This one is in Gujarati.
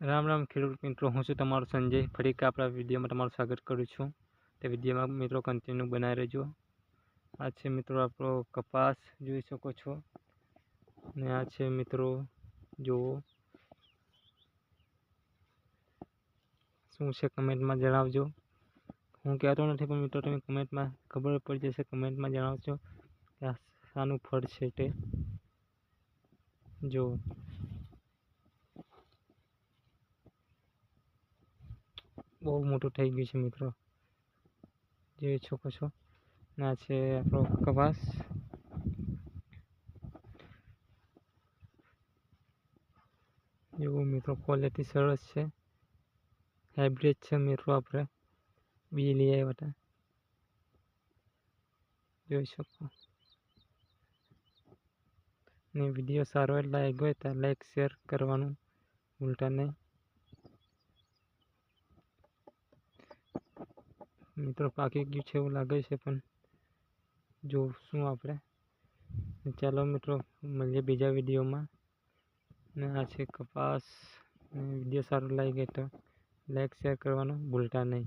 રામ રામ ખેડૂત મિત્રો, હું છું તમારો સંજય. ફરી એક આપણા વિડીયોમાં તમારું સ્વાગત કરું છું. તે વિડીયોમાં મિત્રો કન્ટિન્યુ બનાવી રહેજો. આ છે મિત્રો આપણો કપાસ, જોઈ શકો છો. અને આ છે મિત્રો, જુઓ. શું છે કમેન્ટમાં જણાવજો. હું કહેતો નથી, પણ મિત્રો તમે કમેન્ટમાં ખબર પડી જશે, કમેન્ટમાં જણાવજો કે આ શાનું ફળ છે તે. જો બહુ મોટું થઈ ગયું છે, મિત્રો. જોઈ શકો છો. આ છે આપણો કપાસ. જેવું મિત્રો ક્વોલિટી સરસ છે. હાઇબ્રિડ છે, મિત્રો, આપણે. બી લઈ આવ્યા હતા. જોઈ શકો. ને વીડિયો સારો લાગ્યો હોય તો લાઈક શેર કરવાનું ભૂલતા નહીં. મિત્રો પાકી ગયું છે એવું લાગે છે પણ જોશું આપણે. ચાલો મિત્રો, મળીએ બીજા વિડીયોમાં. ને આ છે કપાસ. વીડિયો સારો લાગે તો લાઈક, શેર કરવાનું ભૂલતા નહીં.